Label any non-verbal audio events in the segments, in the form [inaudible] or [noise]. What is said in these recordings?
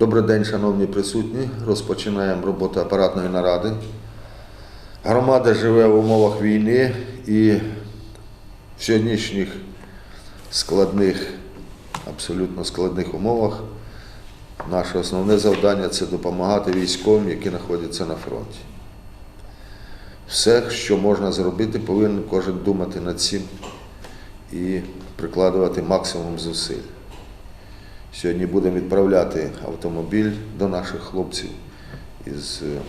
Добрий день, шановні присутні. Розпочинаємо роботу апаратної наради. Громада живе в умовах війни і в сьогоднішніх складних, абсолютно складних умовах наше основне завдання це допомагати військовим, які знаходяться на фронті. Все, що можна зробити, повинен кожен думати над цим і прикладувати максимум зусиль. Сьогодні будемо відправляти автомобіль до наших хлопців із е,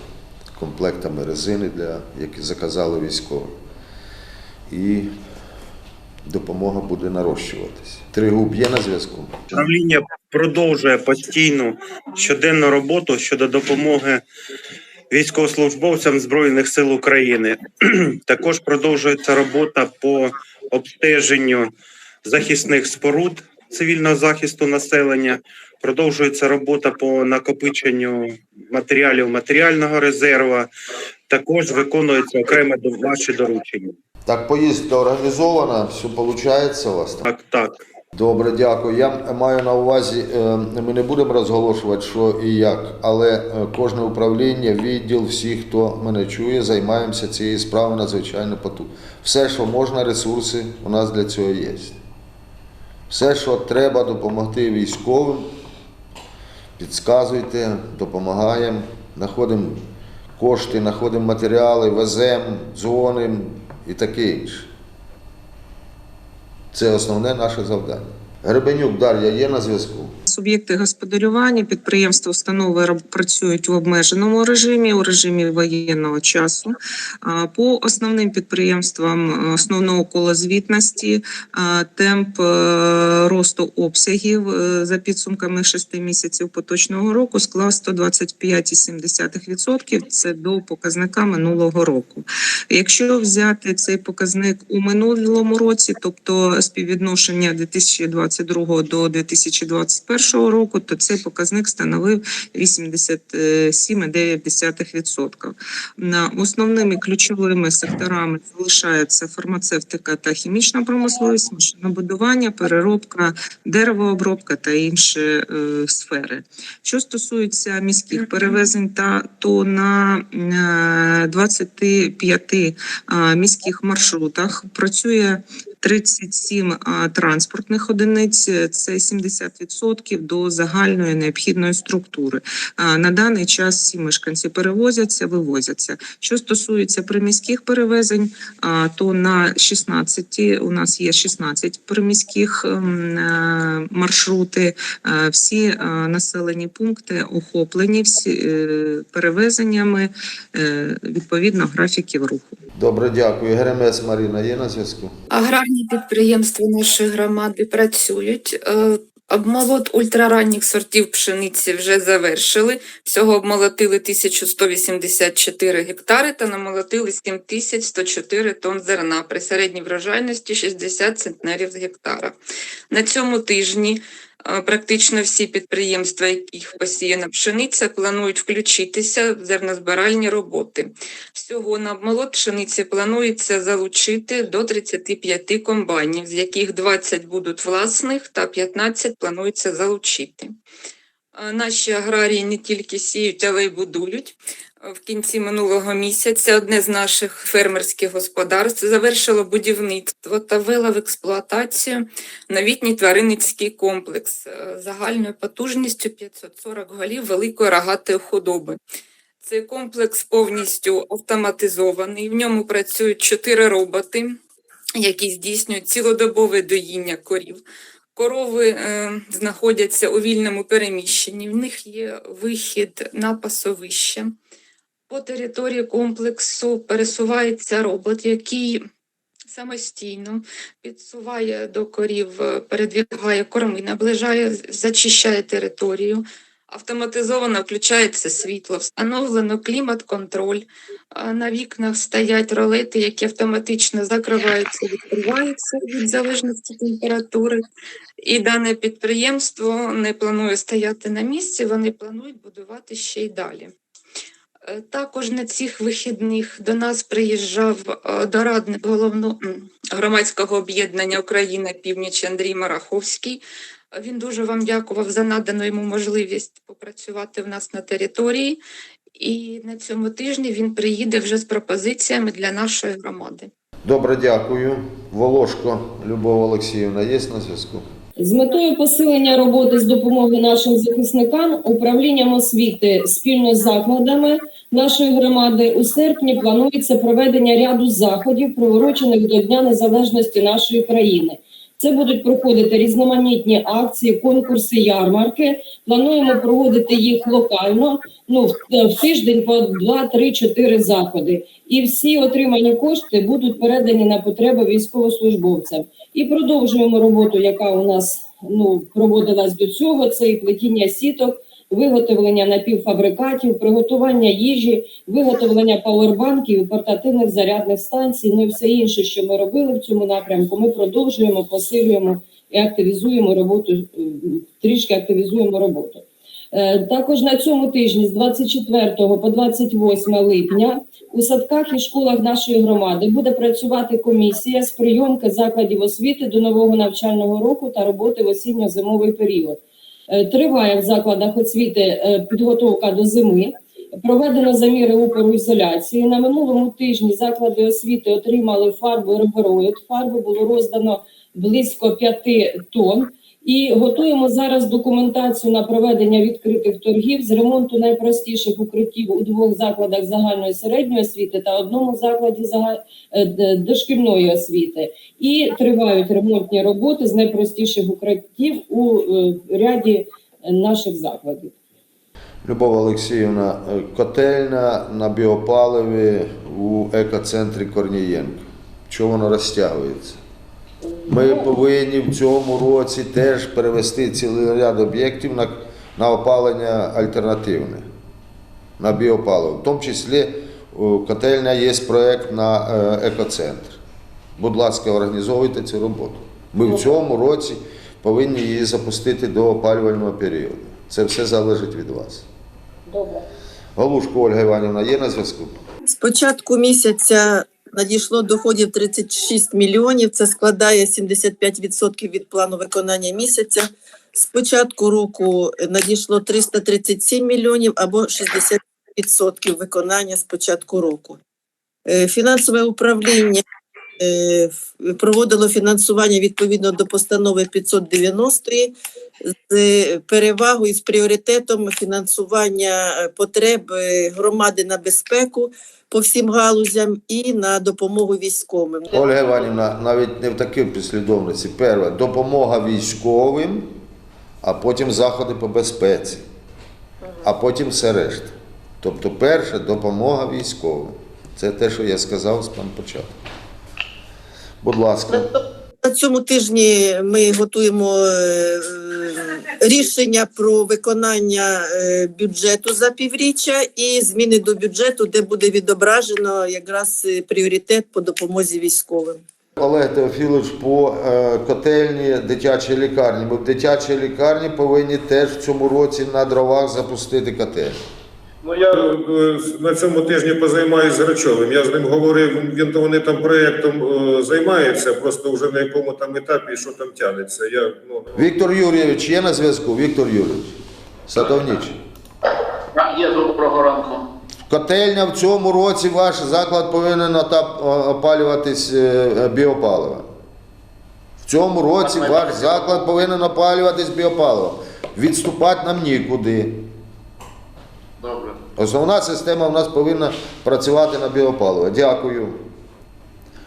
комплектами резини, для, які заказали військові. І допомога буде нарощуватися. Тригуб є на зв'язку? Управління продовжує постійну щоденну роботу щодо допомоги військовослужбовцям Збройних сил України. [clears throat] Також продовжується робота по обстеженню захисних споруд цивільного захисту населення. Продовжується робота по накопиченню матеріалів матеріального резерву. Також виконується окреме до- ваші доручення. Так, поїздка організована, все виходить у вас? Так, так. Добре, дякую. Я маю на увазі, е, ми не будемо розголошувати, що і як, але е, кожне управління, відділ, всі, хто мене чує, займаємося цією справою надзвичайно потужно. Все, що можна, ресурси у нас для цього є. Все, що треба допомогти військовим, підказуйте, допомагаємо, знаходимо кошти, знаходимо матеріали, веземо, дзвонимо і таке інше. Це основне наше завдання. Гребенюк Дар'я є на зв'язку. Суб'єкти господарювання, підприємства, установи працюють в обмеженому режимі, у режимі воєнного часу. По основним підприємствам е, основного кола звітності темп е, росту обсягів е, за підсумками 6 місяців поточного року склав 125,7%. Це до показника минулого року. Якщо взяти цей показник у минулому році, тобто співвідношення 2022 до 2021 року, то цей показник становив 87,9%. На основними ключовими секторами залишаються фармацевтика та хімічна промисловість, машинобудування, переробка, деревообробка та інші е, сфери. Що стосується міських перевезень, та то на е, 25 е, міських маршрутах працює 37 а, транспортних одиниць, це 70% до загальної необхідної структури. На даний час всі мешканці перевозяться, вивозяться. Що стосується приміських перевезень, то на 16 у нас є 16 приміських ем, е, маршрути. Е, Всі е, населені пункти охоплені всі е, перевезеннями е, відповідно графіків руху. Добре, дякую. Гремець Маріна є на зв'язку. Аграрні підприємства нашої громади працюють. Е, Обмолот ультраранніх сортів пшениці вже завершили. Всього обмолотили 1184 гектари та намолотили 7104 тонн зерна при середній врожайності 60 центнерів з гектара. На цьому тижні практично всі підприємства, яких посіяна пшениця, планують включитися в зернозбиральні роботи. Всього на обмолот пшениці планується залучити до 35 комбайнів, з яких 20 будуть власних та 15 планується залучити. Наші аграрії не тільки сіють, але й будують. В кінці минулого місяця одне з наших фермерських господарств завершило будівництво та ввело в експлуатацію новітній тваринницький комплекс е, загальною потужністю 540 голів великої рогатої худоби. Цей комплекс повністю автоматизований. В ньому працюють чотири роботи, які здійснюють цілодобове доїння корів. Корови е, знаходяться у вільному переміщенні. В них є вихід на пасовище. По території комплексу пересувається робот, який самостійно підсуває до корів, е, передвігає корми, наближає, зачищає територію. Автоматизовано включається світло, встановлено клімат-контроль. На вікнах стоять ролети, які автоматично закриваються, відкриваються від залежності температури. І дане підприємство не планує стояти на місці, вони планують будувати ще й далі. Е, Також на цих вихідних до нас приїжджав е, дорадник головного громадського об'єднання Україна Північ Андрій Мараховський. Він дуже вам дякував за надану йому можливість попрацювати в нас на території. І на цьому тижні він приїде вже з пропозиціями для нашої громади. Добре, дякую. Волошко Любов Олексіївна є на зв'язку? З метою посилення роботи з допомоги нашим захисникам управлінням освіти спільно з закладами нашої громади у серпні планується проведення ряду заходів, приурочених до Дня Незалежності нашої країни. Це будуть проходити різноманітні акції, конкурси, ярмарки. Плануємо проводити їх локально. Ну в, в тиждень по 2, 3, 4 заходи. І всі отримані кошти будуть передані на потреби військовослужбовцям. І продовжуємо роботу, яка у нас ну проводилась до цього. Це і плетіння сіток, виготовлення напівфабрикатів, приготування їжі, виготовлення павербанків, і портативних зарядних станцій. Ну і все інше, що ми робили в цьому напрямку. Ми продовжуємо, посилюємо і активізуємо роботу. е, Трішки активізуємо роботу. Е, Також на цьому тижні з 24 по 28 липня у садках і школах нашої громади буде працювати комісія з прийомки закладів освіти до нового навчального року та роботи в осінньо-зимовий період. Е, Триває в закладах освіти е, підготовка до зими. Проведено заміри опору ізоляції. На минулому тижні заклади освіти отримали фарбу ребероїд. Фарби було роздано близько 5 тонн. І готуємо зараз документацію на проведення відкритих торгів з ремонту найпростіших укриттів у двох закладах загальної середньої освіти та одному закладі е, дошкільної освіти. І тривають ремонтні роботи з найпростіших укриттів у е, ряді наших закладів. Любов Олексіївна, е, котельня на біопаливі у екоцентрі Корнієнка. Чого воно розтягується? Ми повинні в цьому році теж перевести цілий ряд об'єктів на, на опалення альтернативне, на біопаливо. В тому числі у котельня є проєкт на е, екоцентр. Будь ласка, організовуйте цю роботу. Ми в цьому році повинні її запустити до опалювального періоду. Це все залежить від вас. Добре. Галушко Ольга Іванівна є на зв'язку? З початку місяця надійшло доходів 36 мільйонів. Це складає 75% від плану виконання місяця. З початку року надійшло 337 мільйонів або 60% виконання з початку року. Е, Фінансове управління проводило фінансування відповідно до постанови 590 з перевагою з пріоритетом фінансування е, потреб е, громади на безпеку по всім галузям і на допомогу військовим. Ольга Іванівна, навіть не в такій послідовності. Перше, допомога військовим, а потім заходи по безпеці, а потім все решта. Тобто, перше допомога військовим. Це те, що я сказав з початку. Будь ласка. На цьому тижні ми готуємо е, рішення про виконання е, бюджету за півріччя і зміни до бюджету, де буде відображено якраз е, пріоритет по допомозі військовим. Олег Теофілович, по котельні дитячої лікарні. Ми в дитячій лікарні повинні теж в цьому році на дровах запустити котельню. Ну я е, на цьому тижні позаймаюся з Грачовим. Я з ним говорив, він то вони там проєктом е, займаються, просто вже на якому там етапі що там тягнеться. Я ну Віктор Юрійович є на зв'язку? Віктор Юрійович. Садовніч. Так, є доброго ранку. Котельня в цьому році ваш заклад повинен опалюватись е, е, біопаливом. В цьому році ваш заклад повинен опалюватись біопаливом. Відступати нам нікуди. Добре. Основна система в нас повинна працювати на біопаливо. Дякую.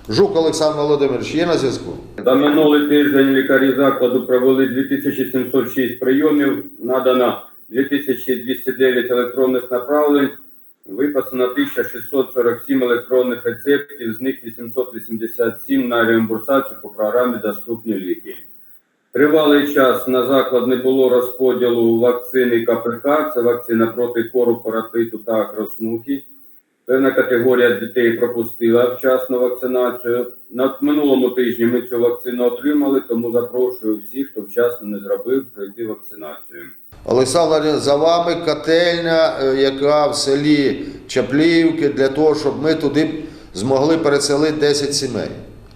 Жук Олександр Володимирович є на зв'язку? За минулий тиждень лікарі закладу провели 2706 прийомів, надано 2209 електронних направлень, виписано 1647 електронних рецептів, з них 887 на реімбурсацію по програмі Доступні ліки. Тривалий час на заклад не було розподілу вакцини КПК, це вакцина проти кору, паратиту та акроснухи. Певна категорія дітей пропустила вчасно вакцинацію. На минулому тижні ми цю вакцину отримали, тому запрошую всіх, хто вчасно не зробив, пройти вакцинацію. Олександр, за вами котельня, е, яка в селі Чапліївки, для того, щоб ми туди змогли переселити 10 сімей.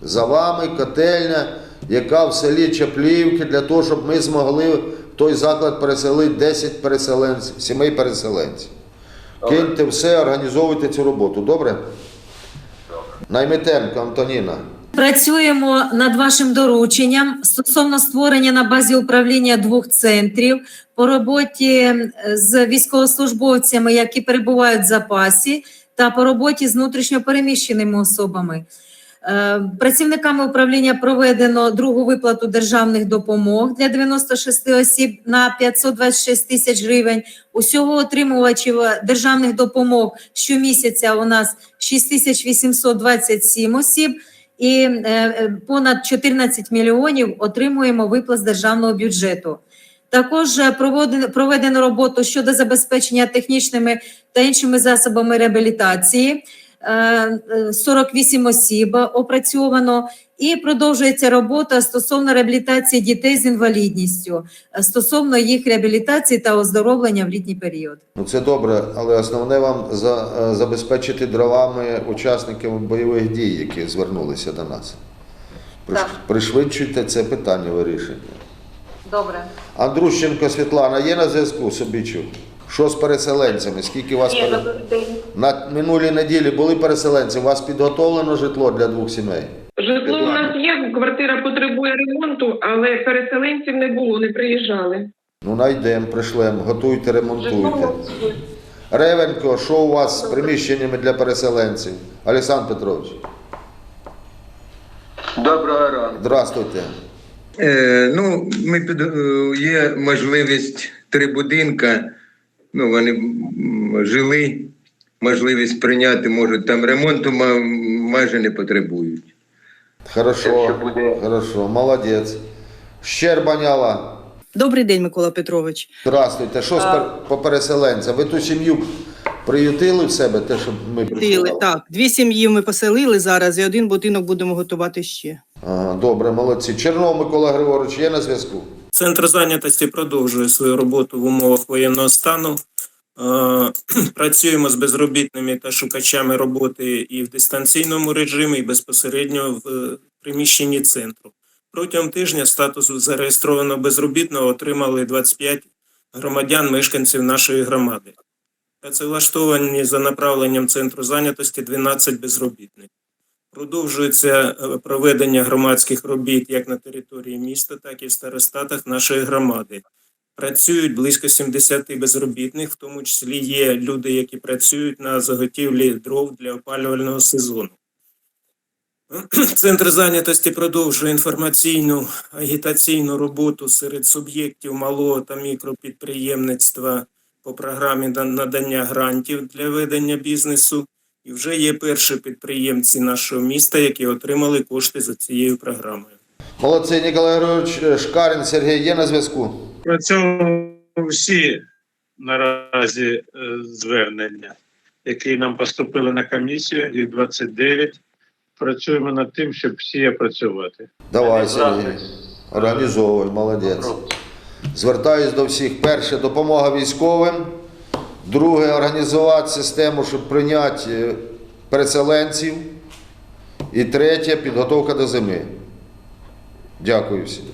За вами котельня, яка в селі Чапліївки для того, щоб ми змогли в той заклад переселити 10 переселенців, сімей переселенців. Киньте все, організовуйте цю роботу. Добре? Наймитенко Антоніна. Працюємо над вашим дорученням стосовно створення на базі управління двох центрів по роботі е, з військовослужбовцями, які перебувають в запасі, та по роботі з внутрішньопереміщеними особами. Е, Працівниками управління проведено другу виплату державних допомог для 96 осіб на 526 тисяч гривень. Усього отримувачів державних допомог щомісяця у нас 6827 осіб і е, е, понад 14 мільйонів отримуємо виплат з державного бюджету. Також е, проведено роботу щодо забезпечення технічними та іншими засобами реабілітації. Е, е, 48 осіб опрацьовано і продовжується робота стосовно реабілітації дітей з інвалідністю, е, стосовно їх реабілітації та оздоровлення в літній період. Ну це добре, але основне вам за, е, забезпечити дровами учасників бойових дій, які звернулися до нас. Так. Пришвидшуйте це питання вирішення. Добре. Андрущенко Світлана є на зв'язку Собічу? Що з переселенцями? Скільки вас пере... на минулій неділі були переселенці? У вас підготовлено житло для двох сімей? Житло у нас є, квартира потребує ремонту, але переселенців не було, не приїжджали. Ну, найдемо, пришлемо, готуйте, ремонтуйте. Ревенко, що у вас з приміщеннями для переселенців? Олександр Петрович, Доброго ранку. здравствуйте. Е, ну, ми під, е, є можливість три будинка. Ну, вони жили, можливість прийняти, можуть там ремонту майже не потребують. Хорошо, буде- хорошо, молодець. Щербаняла, Добрий день, Микола Петрович. здравствуйте. Що з по переселенцям? Ви ту сім'ю приютили в себе, те, що ми Тили, присилали? так, дві сім'ї ми поселили зараз, і один будинок будемо готувати ще. Ага, добре, молодці. Чернов Микола Григорович є на зв'язку? Центр зайнятості продовжує свою роботу в умовах воєнного стану. Е, [clears throat] Працюємо з безробітними та шукачами роботи і в дистанційному режимі, і безпосередньо в е, приміщенні центру. Протягом тижня статус зареєстрованого безробітного отримали 25 громадян, мешканців нашої громади. Працевлаштовані за направленням центру зайнятості 12 безробітних. Продовжується е, проведення громадських робіт як на території міста, так і в старостатах нашої громади. Працюють близько 70 безробітних, в тому числі є люди, які працюють на заготівлі дров для опалювального сезону. [clears throat] Центр зайнятості продовжує інформаційну агітаційну роботу серед суб'єктів малого та мікропідприємництва по програмі надання грантів для ведення бізнесу. І вже є перші підприємці нашого міста, які отримали кошти за цією програмою. Молодці, Ніколай Григорович Шкарін Сергій є на зв'язку? Працюємо всі наразі е, звернення, які нам поступили на комісію, їх 29. Працюємо над тим, щоб всі опрацювати. Давай, Сергій. Організовуй, молодець. Звертаюсь до всіх. Перше, допомога військовим. Друге, організувати систему, щоб прийняти е, переселенців. І третє, підготовка до зими. Дякую всім.